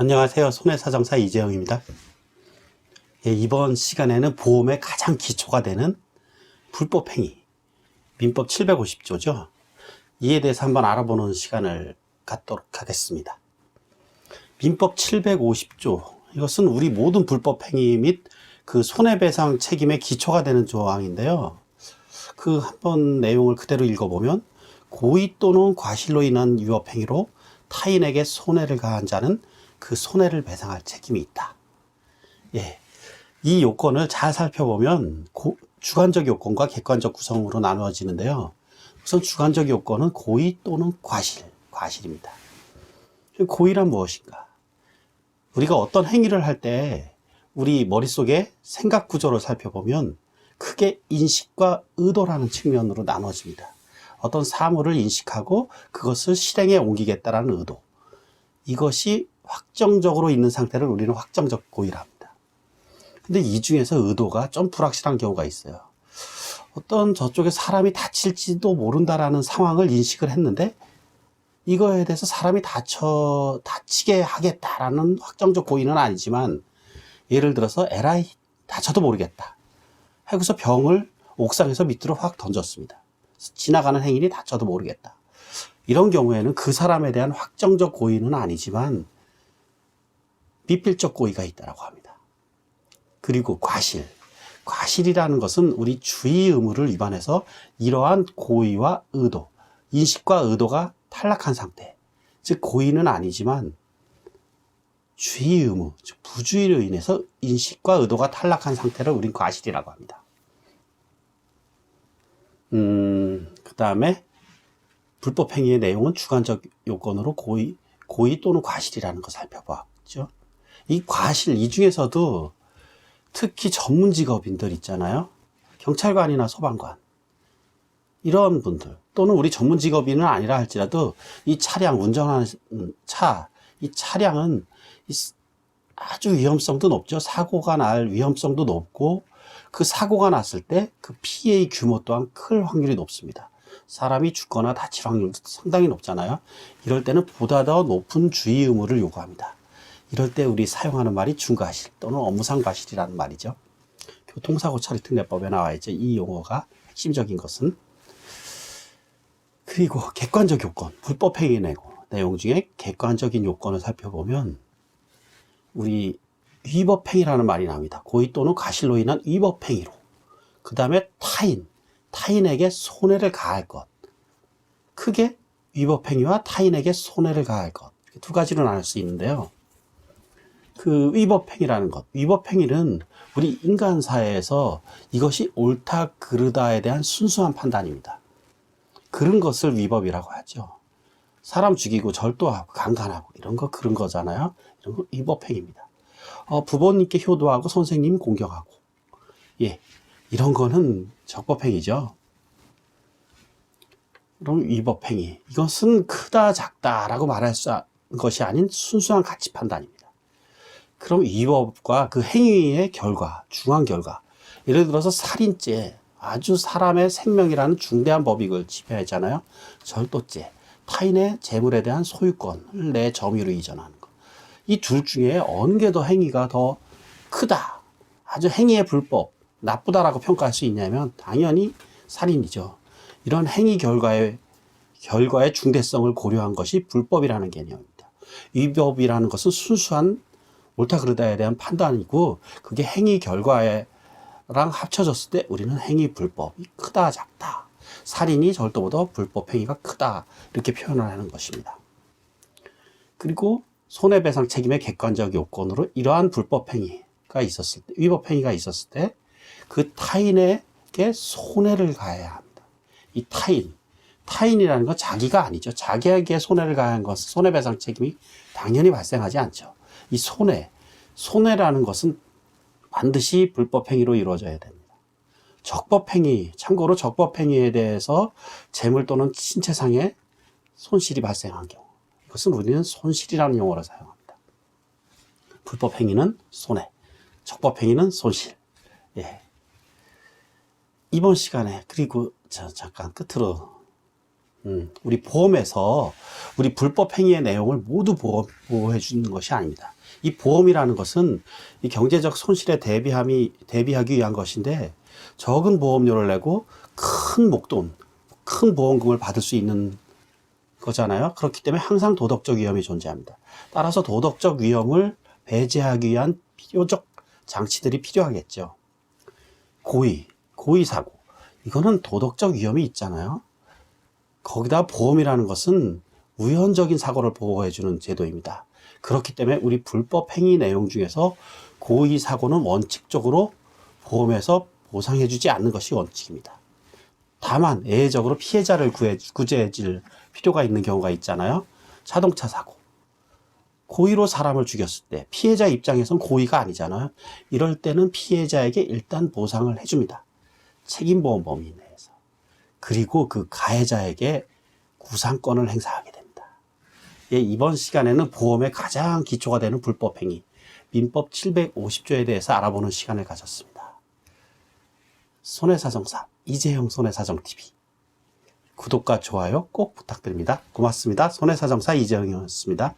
안녕하세요. 손해사정사 이재영입니다. 예, 이번 시간에는 보험의 가장 기초가 되는 불법행위, 민법 750조죠. 이에 대해서 한번 알아보는 시간을 갖도록 하겠습니다. 민법 750조, 이것은 우리 모든 불법행위 및 그 손해배상 책임의 기초가 되는 조항인데요. 그 한번 내용을 그대로 읽어보면 고의 또는 과실로 인한 위법행위로 타인에게 손해를 가한 자는 그 손해를 배상할 책임이 있다. 예. 이 요건을 잘 살펴보면 고- 주관적 요건과 객관적 구성으로 나누어지는데요. 우선 주관적 요건은 고의 또는 과실, 과실입니다. 고의란 무엇인가? 우리가 어떤 행위를 할 때 우리 머릿속에 생각 구조를 살펴보면 크게 인식과 의도라는 측면으로 나눠집니다. 어떤 사물을 인식하고 그것을 실행에 옮기겠다라는 의도. 이것이 확정적으로 있는 상태를 우리는 확정적 고의라 합니다. 근데 이 중에서 의도가 좀 불확실한 경우가 있어요. 어떤 저쪽에 사람이 다칠지도 모른다라는 상황을 인식을 했는데 이거에 대해서 사람이 다쳐, 다치게 하겠다라는 확정적 고의는 아니지만 예를 들어서 에라이 다쳐도 모르겠다. 하고서 병을 옥상에서 밑으로 확 던졌습니다. 지나가는 행인이 다쳐도 모르겠다. 이런 경우에는 그 사람에 대한 확정적 고의는 아니지만 미필적 고의가 있다라고 합니다. 그리고 과실. 과실이라는 것은 우리 주의 의무를 위반해서 이러한 고의와 의도, 인식과 의도가 탈락한 상태. 즉 고의는 아니지만 주의 의무, 즉 부주의로 인해서 인식과 의도가 탈락한 상태를 우린 과실이라고 합니다. 음, 그 다음에 불법 행위의 내용은 주관적 요건으로 고의, 고의 또는 과실이라는 걸 살펴봤죠. 이 과실, 이 중에서도 특히 전문 직업인들 있잖아요. 경찰관이나 소방관. 이런 분들, 또는 우리 전문 직업인은 아니라 할지라도 이 차량, 운전하는 차, 이 차량은 이 아주 위험성도 높죠. 사고가 날 위험성도 높고 그 사고가 났을 때 그 피해의 규모 또한 클 확률이 높습니다. 사람이 죽거나 다칠 확률도 상당히 높잖아요. 이럴 때는 보다 더 높은 주의 의무를 요구합니다. 이럴 때 우리 사용하는 말이 중과실 또는 업무상 과실이라는 말이죠. 교통사고 처리 특례법에 나와 있죠. 이 용어가 핵심적인 것은 그리고 객관적 요건, 불법 행위 내고 내용 중에 객관적인 요건을 살펴보면 우리 위법행위라는 말이 나옵니다. 고의 또는 과실로 인한 위법행위로. 그 다음에 타인, 타인에게 손해를 가할 것. 크게 위법행위와 타인에게 손해를 가할 것. 두 가지로 나눌 수 있는데요. 그 위법행위라는 것. 위법행위는 우리 인간 사회에서 이것이 옳다, 그르다에 대한 순수한 판단입니다. 그런 것을 위법이라고 하죠. 사람 죽이고 절도하고 강간하고 이런 거 그런 거잖아요. 이런 거 위법행위입니다. 어, 부모님께 효도하고 선생님 공격하고 예 이런 거는 적법행위죠. 그럼 위법행위 이것은 크다 작다라고 말할 수 것이 아닌 순수한 가치 판단입니다. 그럼 위법과 그 행위의 결과 중한 결과 예를 들어서 살인죄 아주 사람의 생명이라는 중대한 법익을 지배하잖아요. 절도죄 타인의 재물에 대한 소유권을 내 점유로 이전하는 것. 이 둘 중에 어느 게 더 행위가 더 크다. 아주 행위의 불법, 나쁘다라고 평가할 수 있냐면 당연히 살인이죠. 이런 행위 결과의 결과의 중대성을 고려한 것이 불법이라는 개념입니다. 위법이라는 것은 순수한 옳다 그르다에 대한 판단이고 그게 행위 결과랑 합쳐졌을 때 우리는 행위 불법이 크다 작다. 살인이 절도보다 불법 행위가 크다. 이렇게 표현을 하는 것입니다. 그리고 손해배상 책임의 객관적 요건으로 이러한 불법 행위가 있었을 때, 위법 행위가 있었을 때 그 타인에게 손해를 가해야 합니다. 이 타인, 타인이라는 건 자기가 아니죠. 자기에게 손해를 가한 것은 손해배상 책임이 당연히 발생하지 않죠. 이 손해, 손해라는 것은 반드시 불법 행위로 이루어져야 됩니다. 적법행위, 참고로 적법행위에 대해서 재물 또는 신체상의 손실이 발생한 경우. 이것은 우리는 손실이라는 용어를 사용합니다. 불법행위는 손해, 적법행위는 손실. 예. 이번 시간에, 그리고 저 잠깐 끝으로 음, 우리 보험에서 우리 불법 행위의 내용을 모두 보호, 보호해 주는 것이 아닙니다. 이 보험이라는 것은 이 경제적 손실에 대비함이, 대비하기 위한 것인데 적은 보험료를 내고 큰 목돈, 큰 보험금을 받을 수 있는 거잖아요. 그렇기 때문에 항상 도덕적 위험이 존재합니다. 따라서 도덕적 위험을 배제하기 위한 필요적 장치들이 필요하겠죠. 고의, 고의 사고. 이거는 도덕적 위험이 있잖아요. 거기다 보험이라는 것은 우연적인 사고를 보호해주는 제도입니다. 그렇기 때문에 우리 불법 행위 내용 중에서 고의 사고는 원칙적으로 보험에서 보상해주지 않는 것이 원칙입니다. 다만 예외적으로 피해자를 구해, 구제해줄 필요가 있는 경우가 있잖아요. 자동차 사고. 고의로 사람을 죽였을 때 피해자 입장에선 고의가 아니잖아요. 이럴 때는 피해자에게 일단 보상을 해줍니다. 책임보험 범위 내에서. 그리고 그 가해자에게 구상권을 행사하게 됩니다. 예, 이번 시간에는 보험의 가장 기초가 되는 불법행위, 민법 750조에 대해서 알아보는 시간을 가졌습니다. 손해사정사, 이재형 손해사정TV. 구독과 좋아요 꼭 부탁드립니다. 고맙습니다. 손해사정사 이재형이었습니다.